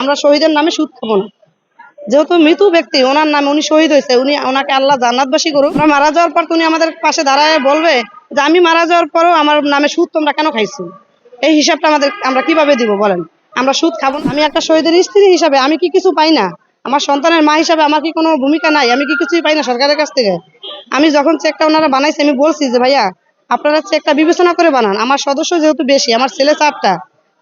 আমরা শহীদের নামে সুদ খাব না। যেহেতু মৃত্যু ব্যক্তি, ওনার নামে উনি শহীদ হয়েছে, উনি ওনাকে আল্লাহ জান্নাতবাসী করুক। আমরা মারা যাওয়ার পর উনি আমাদের পাশে দাঁড়ায় বলবে যে, আমি মারা যাওয়ার পরও আমার নামে সুদ তোমরা কেন খাইছো? এই হিসাবটা আমাদের আমরা কীভাবে দিব বলেন? আমরা সুদ খাব। আমি একটা শহীদের স্ত্রী হিসাবে আমি কি কিছু পাই না? আমার সন্তানের মা হিসাবে আমার কি কোনো ভূমিকা নাই? আমি কি কিছুই পাই না সরকারের কাছ থেকে? আমি যখন চেকটা ওনারা বানাইছে, আমি বলছি যে, ভাইয়া, আপনারা চেকটা বিবেচনা করে বানান। আমার সদস্য যেহেতু বেশি, আমার ছেলে চারটা,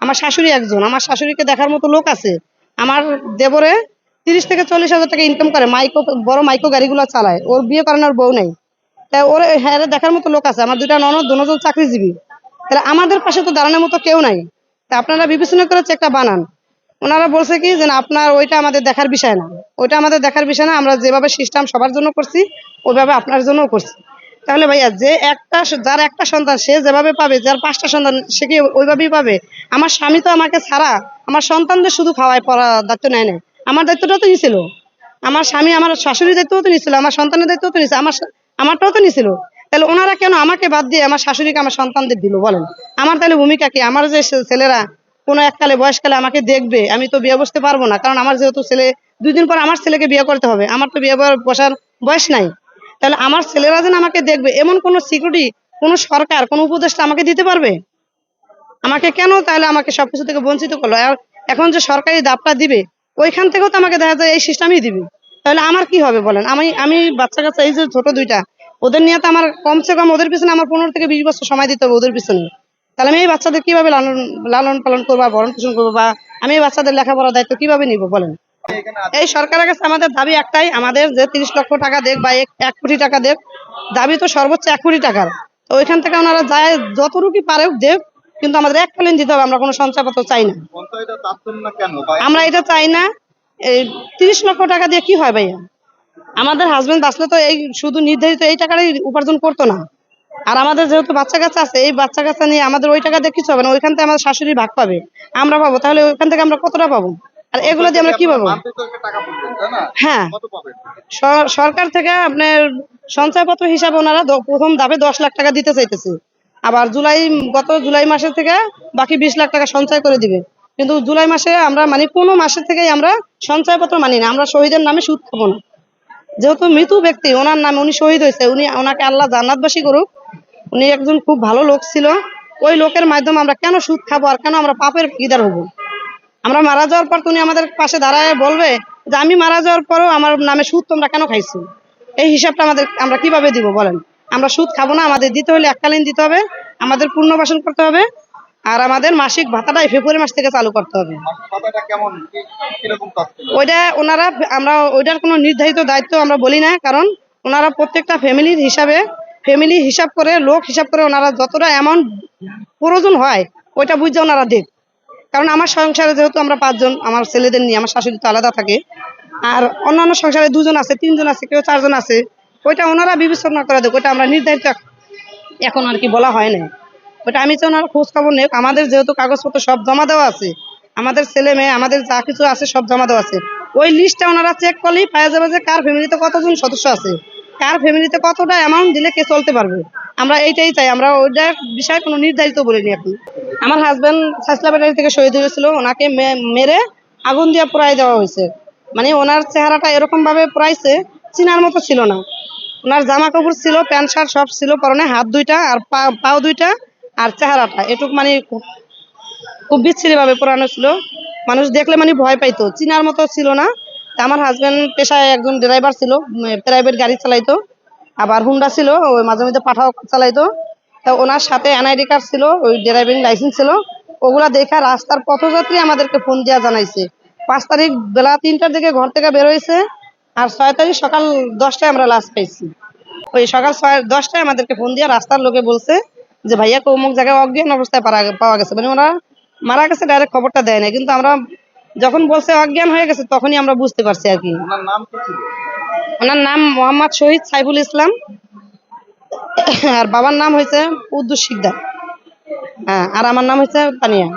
আমার শাশুড়ি একজন, আমার শাশুড়িকে দেখার মতো লোক আছে আমার দেবরে তিরিশ থেকে চল্লিশ হাজার টাকা ইনকাম করে মাইক্রো বড় মাইক্রো গাড়িগুলো চালায়। ওর বিয়ে করানোর বউ নেই। তাই ওর হ্যাঁ দেখার মতো লোক আছে। আমার দুটা ননদ, দুজন চাকরিজীবী। তাহলে আমাদের পাশে তো দাঁড়ানোর মতো কেউ নাই। তা আপনারা বিবেচনা করে চেকটা বানান। ওনারা বলছে কি, যে আপনার ওইটা আমাদের দেখার বিষয় না। ওইটা আমাদের দেখার বিষয় না। আমরা যেভাবে সিস্টেম সবার জন্য করছি, ওইভাবে আপনার জন্যও করছি। তাহলে ভাইয়া, যে একটা যার একটা সন্তান, সে যেভাবে পাবে, যার পাঁচটা সন্তান, সে কি ওইভাবেই পাবে? আমার স্বামী তো আমাকে ছাড়া, আমার সন্তানদের শুধু খাওয়ায় পড়া দায়িত্ব নেয় না আমার দায়িত্বটা তো নিছিল আমার স্বামী, আমার শাশুড়ির দায়িত্বও তো নিছিল আমার সন্তানের দায়িত্বও তো নিছে আমার আমারটাও তো নিছিল তাহলে ওনারা কেন আমাকে বাদ দিয়ে আমার শাশুড়িকে, আমার সন্তানদের দিল, বলেন? আমার তাহলে ভূমিকা কি? আমার যে ছেলেরা কোনো এককালে বয়সকালে আমাকে দেখবে, আমি তো বিয়ে বসতে পারব না, কারণ আমার যেহেতু ছেলে, দুই দিন পর আমার ছেলেকে বিয়ে করতে হবে। আমার তো বিয়ে বসার বয়স নাই। তাহলে আমার ছেলেরা যেন আমাকে দেখবে। এমন কোনো সিকিউরিটি কোনো সরকার, কোনো উপদেষ্টা আমাকে দিতে পারবে? আমাকে কেন তাহলে আমাকে সবকিছু থেকে বঞ্চিত করল? এখন যে সরকারি দাপটা দিবে, ওইখান থেকেও তো আমাকে দেখা যায় এই সিস্টেমই দিবে। তাহলে আমার কি হবে বলেন? আমি আমি বাচ্চা কাচ্চা, এই যে ছোট দুইটা, ওদের নিয়ে তো আমার কমসে কম ওদের পিছনে আমার পনেরো থেকে বিশ বছর সময় দিতে হবে ওদের পিছনে। তাহলে আমি এই বাচ্চাদের কীভাবে লালন লালন পালন করব ভরণ পোষণ করব বা আমি এই বাচ্চাদের লেখাপড়ার দায়িত্ব কীভাবে নিব বলেন? এই সরকারের কাছে আমাদের দাবি একটাই আমাদের যে তিরিশ লক্ষ টাকা দেখ বা এক- এক কোটি টাকা দেখ দাবি তো সর্বোচ্চ এক কোটি টাকার। তো ওইখান থেকে ওনারা যায় যতটুকু পারে দেখ কিন্তু আমাদের এককালীন দিতে হবে আমরা কোনো সঞ্চয়পত্র চাই না। আমরা এটা চাই না এই তিরিশ লক্ষ টাকা দিয়ে কি হয় ভাইয়া? আমাদের হাজবেন্ড বাঁচলে তো এই শুধু নির্ধারিত এই টাকারই উপার্জন করতো না। আর আমাদের যেহেতু বাচ্চা কাচ্চা আছে এই বাচ্চা কাচ্চা নিয়ে আমাদের ওই টাকা দিয়ে কিছু হবে না ওইখান থেকে আমাদের শাশুড়ি ভাগ পাবে। আমরা পাবো তাহলে ওইখান থেকে আমরা কতটা পাবো? আর এগুলো দিয়ে আমরা কি পাবো হ্যাঁ। সরকার থেকে আপনার সঞ্চয়পত্র হিসাবে ওনারা প্রথম ধাপে দশ লাখ টাকা দিতে চাইতেছে। আবার জুলাই গত জুলাই মাসের থেকে বাকি বিশ লাখ টাকা সঞ্চয় করে দিবে। কিন্তু জুলাই মাসে আমরা মানে কোনো মাসের থেকেই আমরা সঞ্চয়পত্র মানি না। আমরা শহীদের নামে সুদ খাব না। যেহেতু মৃত্যু ব্যক্তি ওনার নামে উনি শহীদ হয়েছে উনি ওনাকে আল্লাহ জান্নাতবাসী করুক। উনি একজন খুব ভালো লোক ছিল। ওই লোকের মাধ্যমে আমরা কেন সুদ খাব আর কেন আমরা পাপের ভাগিদার হব? আমরা মারা যাওয়ার পর তুমি আমাদের পাশে দাঁড়ায় বলবে যে আমি মারা যাওয়ার পরও আমার নামে সুদ তোমরা কেন খাইছো? এই হিসাবটা আমাদের আমরা কীভাবে দিব বলেন? আমরা সুদ খাব না আমাদের দিতে হলে এককালীন দিতে হবে আমাদের পুনর্বাসন করতে হবে আর আমাদের মাসিক ভাতাটা ফেব্রুয়ারি মাস থেকে চালু করতে হবে। ওইটা ওনারা আমরা ওইটার কোনো নির্ধারিত দায়িত্ব আমরা বলি না কারণ ওনারা প্রত্যেকটা ফ্যামিলির হিসাবে ফ্যামিলি হিসাব করে লোক হিসাব করে ওনারা যতটা অ্যামাউন্ট প্রয়োজন হয় ওইটা বুঝে ওনারা দেখ কারণ আমার সংসারে যেহেতু আমরা পাঁচজন, আমার ছেলেদের নিয়ে, আমার শাশুড়ি তো আলাদা থাকে, আর অন্যান্য সংসারে দুজন আছে, তিনজন আছে, কেউ চারজন আছে, ওইটা ওনারা বিবেচনা করে দেখ, ওইটা আমরা নির্ধারিত এখন আর কি বলা হয় না ওটা আমি চাই ওনারা খোঁজ খবর নেই, আমাদের যেহেতু কাগজপত্র সব জমা দেওয়া আছে, আমাদের ছেলে মেয়ে, আমাদের যা কিছু আছে সব জমা দেওয়া আছে, ওই লিস্টটা ওনারা চেক করলেই পাওয়া যাবে যে কার ফ্যামিলিতে কতজন সদস্য আছে, কার ফ্যামিলিতে কতটা অ্যামাউন্ট দিলে কে চলতে পারবে। আমরা এইটাই চাই, আমরা ওইটার বিষয়ে কোনো নির্ধারিত বলিনি এখন। আমার হাজবেন্ড ফাইসলা ব্যাটারি থেকে শহীদ হয়েছিল, ওনাকে মেরে আগুন দিয়ে পোড়াই দেওয়া হয়েছে। মানে ওনার চেহারাটা এরকম ভাবে পোড়াইছে, চিনার মতো ছিল না। ওনার জামা কাপড় ছিল, প্যান্ট, শার্ট সব ছিল, পরনে হাত দুইটা আর পা, পাও দুইটা আর চেহারাটা। এটুক মানে খুব- খুব বিচ্ছিরি ভাবে পোড়ানো ছিল। মানুষ দেখলে মানে ভয় পাইতো, চিনার মতো ছিল না। আমার হাজবেন্ড পেশায় একজন ড্রাইভার ছিল প্রাইভেট গাড়ি চালাইতো। আবার হুন্ডা ছিল, ওই মাঝে মধ্যে পাঠাও চালাইতো। তা ওনার সাথে এনআইডি কার্ড ছিল, ওই ড্রাইভিং লাইসেন্স ছিল। ওগুলা দেখা রাস্তার পথযাত্রী আমাদেরকে ফোন দিয়া জানাইছে। পাঁচ তারিখ বেলা তিনটার দিকে ঘর থেকে বের হয়েছে আর ছয় তারিখ সকাল দশটায় আমরা লাশ পাইছি। ওই সকাল ছয়, দশটায় আমাদেরকে ফোন দিয়ে রাস্তার লোকে বলছে যে, ভাইয়া অমুক জায়গায় অজ্ঞান অবস্থায় পাওয়া গেছে। মানে ওরা মারা গেছে ডাইরেক্ট খবরটা দেয় না কিন্তু আমরা যখন বলছে অজ্ঞান হয়ে গেছে, তখনই আমরা বুঝতে পারছি আর কি। ওনার নাম মোহাম্মদ শহীদ সাইফুল ইসলাম। আর বাবার নাম হয়েছে উদ্দু শিকদার। হ্যাঁ আর আমার নাম হয়েছে তানিয়া।